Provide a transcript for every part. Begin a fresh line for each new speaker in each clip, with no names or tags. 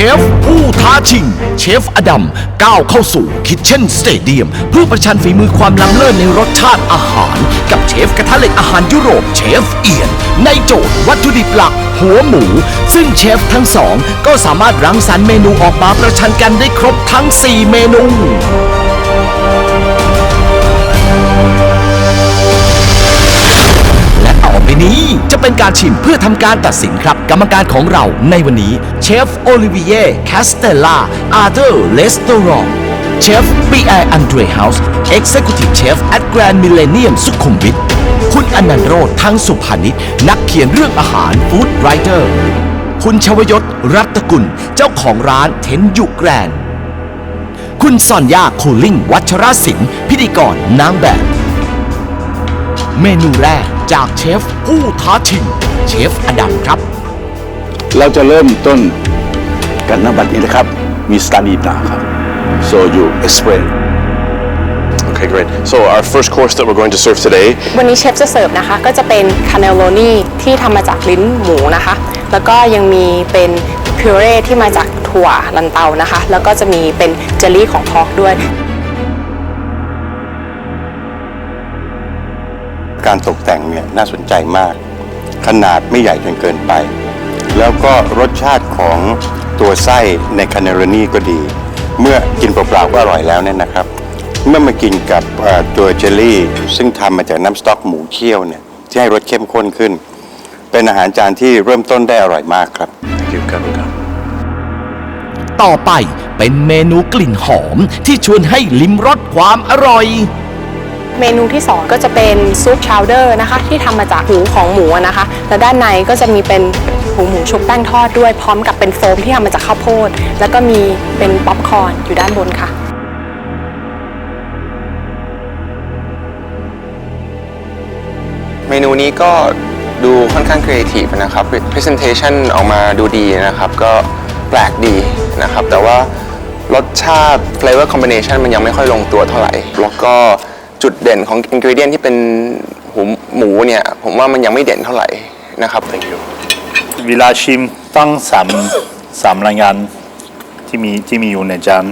ชฟผู้ท้าชิง เชฟอดัมก้าวเข้าสู่คิทเช่นสเตเดียม เพื่อประชันฝีมือความล้ำเลิศในรสชาติอาหาร กับเชฟกระทะเหล็กอาหารยุโรปเชฟเอียน ในโจทย์วัตถุดิบหลัก หัวหมู ซึ่งเชฟทั้งสอง ก็สามารถรังสรรค์เมนูออกมาประชันกันได้ครบทั้ง 4 เมนู นี้จะเป็นการชิมเพื่อทำการตัดสินครับ กรรมการของเราในวันนี้เชฟโอลิเวียแคสเตล่าอาร์เธอร์เลสโตรองเชฟปีไออันเดรเฮาส์เอ็กเซคิวทีฟเชฟแอดแกรนด์มิเลเนียมสุขุมวิทคุณอนันต์โรธทั้งสุภานิชนักเขียนเรื่องอาหารฟู้ดไรเตอร์คุณชวยศรัตกุลเจ้าของร้านเทนยุแกรนคุณซอนยาโคลิงวัชรศิลป์พิธีกรนางแบบ เมนูแรก จากเชฟผู้ท้าชิงเชฟอดัมครับ
เราจะเริ่มต้นกันณบัดนี้นะครับ มีสถานีตาครับ so you explain
Okay, great. So our first course that we're going to serve today
วันนี้เชฟจะเสิร์ฟนะคะ ก็จะเป็นคาเนลโ o นีที่ทำมาจากลิ้นหมูนะคะ แล้วก็ยังมีเป็นพิเรที่มาจากถั่วลันเตานะคะ แล้วก็จะมีเป็นเจลลี่ของพอกด้วย
การตกแต่งเนี่ยน่าสนใจมาก ขนาดไม่ใหญ่จนเกินไป แล้วก็รสชาติของตัวไส้ในคาเนโรนีก็ดี เมื่อกินเปล่าๆก็อร่อยแล้วเนี่ยนะครับ เมื่อมากินกับเอ่อตัวเจลลี่ ซึ่งทำมาจากน้ำสต๊อกหมูเคี่ยวเนี่ยที่ให้รสเข้มข้นขึ้น เป็นอาหารจานที่เริ่มต้นได้อร่อยมากครับ
Thank you, Kevin.
ต่อไปเป็นเมนูกลิ่นหอมที่ชวนให้ลิ้มรสความอร่อย
เมนูที่ 2 ก็จะเป็นซุปชาวเดอร์นะคะที่ทำมาจากหูของหมูนะคะ แล้วด้านในก็จะมีเป็นหูหมูชุบแป้งทอดด้วยพร้อมกับเป็นโฟมที่ทำมาจากข้าวโพด แล้วก็มีเป็นป๊อปคอร์นอยู่ด้านบนค่ะ
เมนูนี้ก็ดูค่อนข้างครีเอทีฟนะครับ Presentation ออกมาดูดีนะครับ ก็แปลกดีนะครับ แต่ว่ารสชาติ Flavor Combination มันยังไม่ค่อยลงตัวเท่าไหร่ แล้วก็ จุดเด่นของอินกิวเดียนที่เป็นหูหมูเนี่ย ผมว่ามันยังไม่เด่นเท่าไหร่นะครับ
Thank you.
เวลาชิมต้องสามสามรายงานที่มีที่มีอยู่ในจาน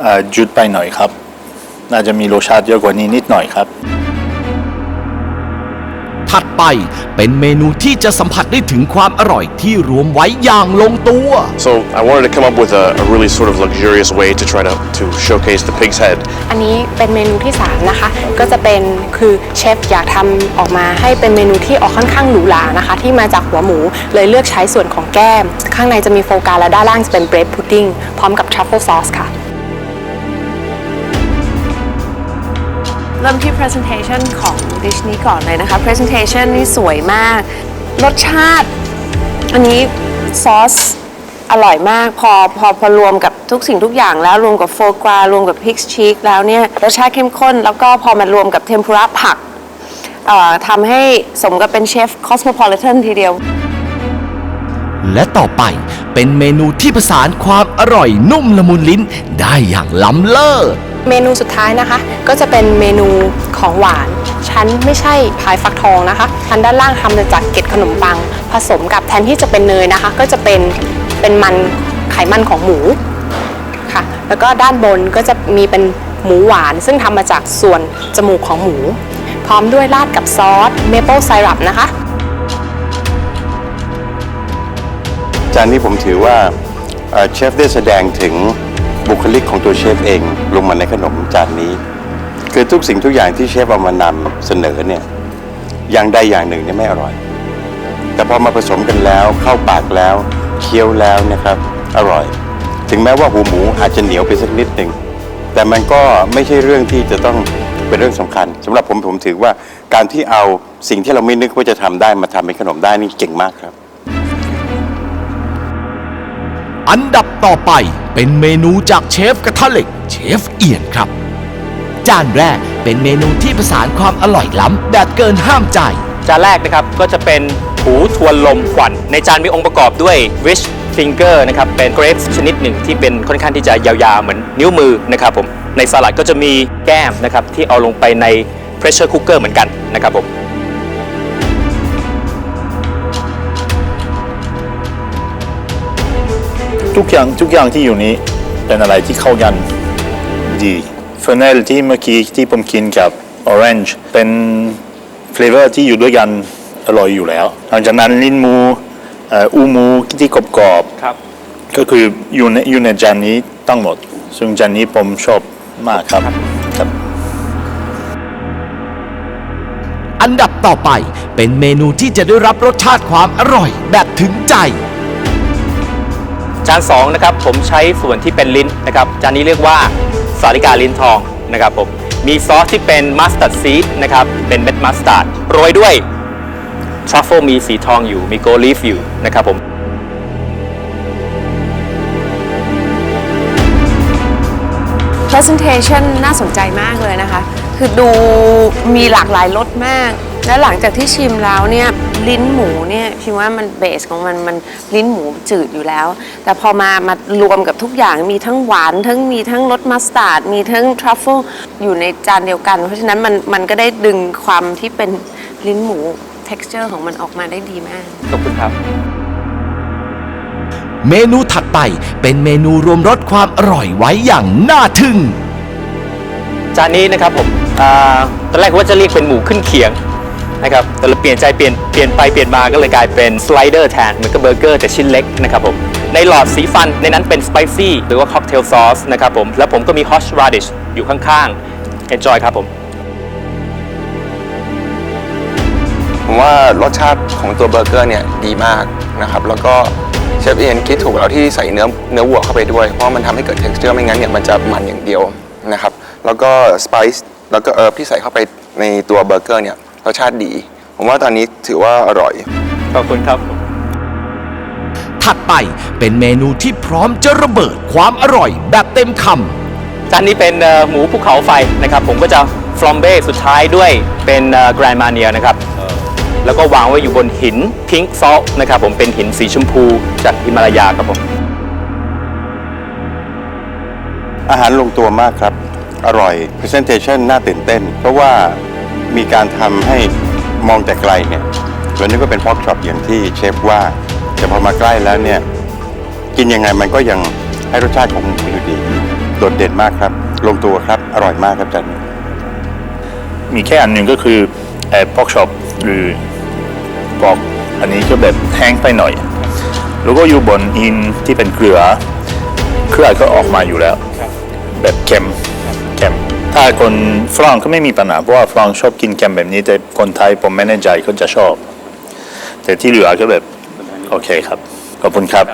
เอ่อจุดไปหน่อยครับ น่าจะมีรสชาติเยอะกว่านี้นิดหน่อยครับ
ถัดไป เป็นเมนูที่จะสัมผัสได้ถึงความอร่อยที่รวมไว้อย่างลงตัว
So I wanted to come up with a, a really sort of luxurious way to try to, to showcase the pig's head.
อันนี้เป็นเมนูที่3นะคะ ก็จะเป็นคือเชฟอยากทำออกมาให้เป็นเมนูที่ออกค่อนข้างหรูหรานะคะ ที่มาจากหัวหมูเลยเลือกใช้ส่วนของแก้ม ข้างในจะมีโฟกาและด้านล่างจะเป็นเบรดพุดดิ้งพร้อมกับทรัฟเฟิลซอสค่ะ
เริ่มที่ presentation ของดิชนี้ก่อนเลยนะคะ presentation นี่สวยมาก รสชาติ อันนี้ซอสอร่อยมาก พอพอพอรวมกับทุกสิ่งทุกอย่างแล้วรวมกับโฟกรารวมกับพริกชีกแล้วเนี่ย รสชาติเข้มข้น แล้วก็พอมารวมกับเทมปุระผักเอ่อทำให้สมกับเป็นเชฟ cosmopolitan ทีเดียว
และต่อไปเป็นเมนูที่ผสานความอร่อยนุ่มละมุนลิ้นได้อย่างล้ำเลิศ
เมนูสุดท้ายนะคะ ก็จะเป็นเมนูของหวาน ชั้นไม่ใช่พายฟักทองนะคะชั้นด้านล่างทำมาจากเกล็ดขนมปัง ผสมกับแทนที่จะเป็นเนยนะคะ ก็จะเป็นเป็นมันไขมันของหมูค่ะ แล้วก็ด้านบนก็จะมีเป็นหมูหวาน ซึ่งทำมาจากส่วนจมูกของหมู พร้อมด้วยราดกับซอสเมเปิลไซรัปนะคะ
จานนี้ผมถือว่าเชฟได้แสดงถึง บุคลิกของตัวเชฟเองลงมาในขนมจานนี้ คือทุกสิ่งทุกอย่างที่เชฟเอามานำเสนอเนี่ยอย่างใดอย่างหนึ่งเนี่ยไม่อร่อย แต่พอมาผสมกันแล้วเข้าปากแล้วเคี้ยวแล้วนะครับอร่อย ถึงแม้ว่าหูหมูอาจจะเหนียวไปสักนิดหนึ่งแต่มันก็ไม่ใช่เรื่องที่จะต้องเป็นเรื่องสำคัญสำหรับผมผมถือว่าการที่เอาสิ่งที่เราไม่นึกว่าจะทำได้มาทำเป็นขนมได้นี่เก่งมากครับ
อันดับต่อไปเป็นเมนูจากเชฟกระทะเหล็กเชฟเอียนครับ จานแรกเป็นเมนูที่ผสานความอร่อยล้ำแบบเกินห้ามใจ
จานแรกนะครับก็จะเป็นหูทวนลมควันในจานมีองค์ประกอบด้วย rich finger นะครับเป็น grapes ชนิดหนึ่งที่เป็นค่อนข้างที่จะยาวๆ เหมือนนิ้วมือนะครับผมในสลัดก็จะมีแก้มนะครับที่เอาลงไปใน pressure cooker เหมือนกันนะครับผม
ทุกอย่างทุกอย่างที่อยู่นี้เป็นอะไรที่เข้ากันดีเฟอร์เนลที่เมื่อกี้ที่ผมกินกับออเรนจ์เป็นเฟลเวอร์ที่อยู่ด้วยกันอร่อยอยู่แล้วหลังจากนั้นลิ้นหมูเอ่ออูหมูที่กรอบๆ
ครับ
ก็คืออยู่ในอยู่ในจานนี้ทั้งหมด ซึ่งจานนี้ผมชอบมากครับครับ
อันดับต่อไปเป็นเมนูที่จะได้รับรสชาติความอร่อยแบบถึงใจ
จานสองนะครับผมใช้ส่วนที่เป็นลิ้นนะครับจานนี้เรียกว่าสาลิกาลิ้นทองนะครับผมมีซอสที่เป็นมัสตาร์ดซีดนะครับเป็นเม็ดมัสตาร์ดโรยด้วยทรัฟเฟิลมีสีทองอยู่มีโกลีฟอยู่นะครับผม
presentation น่าสนใจมากเลยนะคะ คือดูมีหลากหลายรสมาก และหลังจากที่ชิมแล้วเนี่ยลิ้นหมูเนี่ยพิมว่ามันเบสของมันมันลิ้นหมูจืดอยู่แล้ว แต่พอมามารวมกับทุกอย่างมีทั้งหวานทั้งมีทั้งรสมัสตาร์ดมีทั้งทรัฟเฟิลอยู่ในจานเดียวกัน เพราะฉะนั้นมันมันก็ได้ดึงความที่เป็นลิ้นหมู texture ของมันออกมาได้ดีมาก
ขอบคุณครับ
เมนูถัดไปเป็นเมนูรวมรสความอร่อยไว้อย่างน่าทึ่ง
จานนี้นะครับผมอ่าตอนแรกว่าจะเรียกเป็นหมูขึ้นเคียง นะครับแต่เราเปลี่ยนใจเปลี่ยนเปลี่ยนไปเปลี่ยนมาก็เลยกลายเป็นสไลเดอร์แทนเหมือนกับเบอร์เกอร์แต่ชิ้นเล็กนะครับผมในหลอดสีฟันในนั้นเป็นสไปซี่หรือว่าค็อกเทลซอสนะครับผมแล้วผมก็มีฮอชราดิชอยู่ข้างๆ enjoy ครับผม
ผมว่ารสชาติของตัวเบอร์เกอร์เนี่ยดีมากนะครับ แล้วก็เชฟเอียนคิดถูกแล้วที่ใส่เนื้อเนื้อวัวเข้าไปด้วย เพราะมันทำให้เกิด texture ไม่งั้นเนี่ยมันจะมันอย่างเดียวนะครับ แล้วก็สไปซ์แล้วก็เอิร์ที่ใส่เข้าไปในตัวเบอร์เกอร์เนี่ย รสชาติดี ผมว่าตอนนี้ถือว่าอร่อย
ขอบคุณครับ
ถัดไปเป็นเมนูที่พร้อมจะระเบิดความอร่อยแบบเต็มคำ
จานนี้เป็นเอ่อหมูภูเขาไฟนะครับ ผมก็จะฟลอมเบ้สุดท้ายด้วยเป็นแกรนมาเนียนะครับ แล้วก็วางไว้อยู่บนหินพิงค์ซอลนะครับผมเป็นหินสีชมพูจากฮิมาลายาครับผม
อาหารลงตัวมากครับ อร่อย Presentation น่าตื่นเต้น เพราะว่า มีการทำให้มองแต่ไกลเนี่ยเหมือนนึกว่าเป็นพอกช็อปอย่างที่เชฟว่า แต่พอมาใกล้แล้วเนี่ย กินยังไงมันก็ยังให้รสชาติของหมูอยู่ดี โดดเด่นมากครับ ลงตัวครับ อร่อยมากครับจันนี้
มีแค่อันหนึ่งก็คือแอบพอกช็อปหรือปอกอันนี้ก็แบบแห้งไปหน่อย แล้วก็อยู่บนอินที่เป็นเกลือ เกลือก็ออกมาอยู่แล้ว แบบเค็มเค็ม ถ้าคนฝรั่งก็ไม่มีปัญหาเพราะว่าฝรั่งชอบกินเค็มแบบนี้ แต่คนไทยผมไม่แน่ใจเขาจะชอบ แต่ที่เหลือก็แบบ โอเคครับ ขอบคุณครับ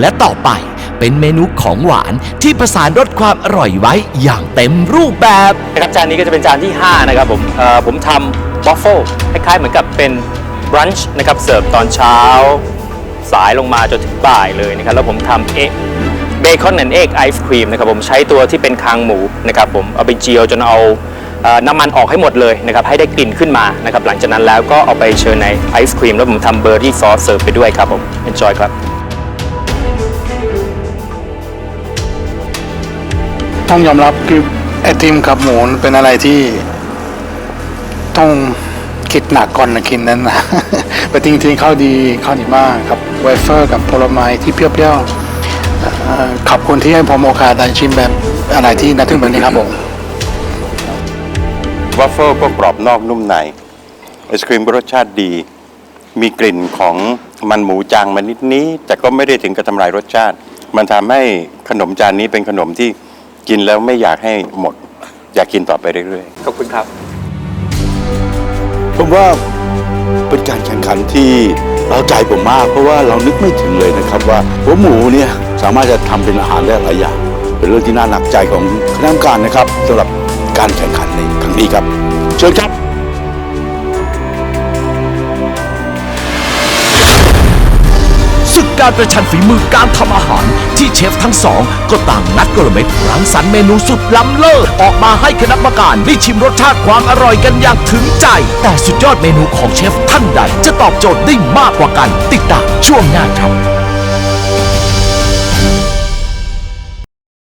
และต่อไปเป็นเมนูของหวานที่ผสานรสความอร่อยไว้อย่างเต็มรูปแบบ
นะครับจานนี้ก็จะเป็นจานที่ 5 นะครับผมเอ่อผมทำ w อฟเฟิลคล้ายๆเหมือนกับเป็นบรันช์นะครับเสิร์ฟตอนเช้า สายลงมาจนถึงบ่ายเลยนะครับ แล้วผมทำเอ็กเบคอนแอนเอ็กไอศครีมนะครับผมใช้ตัวที่เป็นคางหมูนะครับผมเอาไปเจียวจนเอาน้ำมันออกให้หมดเลยนะครับให้ได้กลิ่นขึ้นมานะครับหลังจากนั้นแล้วก็เอาไปเชิญในไอศครีมแล้วผมทำเบอร์รี่ซอสเสิร์ฟไปด้วยครับผม enjoy ครับ
ต้องยอมรับคือไอติมกับหมูเป็นอะไรที่ต้องคิดหนักก่อนนะกินนั้นนะแต่จริงๆเข้าดีเข้าดีมากครับเวเฟอร์กับผลไม้ที่เปรี้ยวๆ ขอบคุณที่ให้ผมโอกาสได้ชิมแบบอะไรที่น่าทึ่งแบบนี้ครับผม
วัฟเฟิลก็กรอบนอกนุ่มในไอศครีมก็รสชาติดี มีกลิ่นของมันหมูจางมานิดนี้ แต่ก็ไม่ได้ถึงกับทำลายรสชาติ มันทำให้ขนมจานนี้เป็นขนมที่กินแล้วไม่อยากให้หมด อยากกินต่อไปเรื่อยๆ
ขอบคุณครับ
ผมว่าเป็นการแข่งขันที่ เราใจผมมาก เพราะว่าเรานึกไม่ถึงเลยนะครับว่าหัวหมูเนี่ยสามารถจะทำเป็นอาหารได้หลายอย่าง เป็นเรื่องที่น่าหนักใจของคณะกรรมการนะครับสำหรับการแข่งขันในครั้งนี้ครับ เชิญครับ
การประชันฝีมือการทำอาหาร ที่เชฟทั้งสองก็ต่างนัดกลเม็ดรังสรรค์เมนูสุดล้ำเลิศออกมาให้คณะกรรมการได้ชิมรสชาติความอร่อยกันอย่างถึงใจ แต่สุดยอดเมนูของเชฟท่านใด จะตอบโจทย์ได้มากกว่ากัน ติดตามช่วงหน้าครับ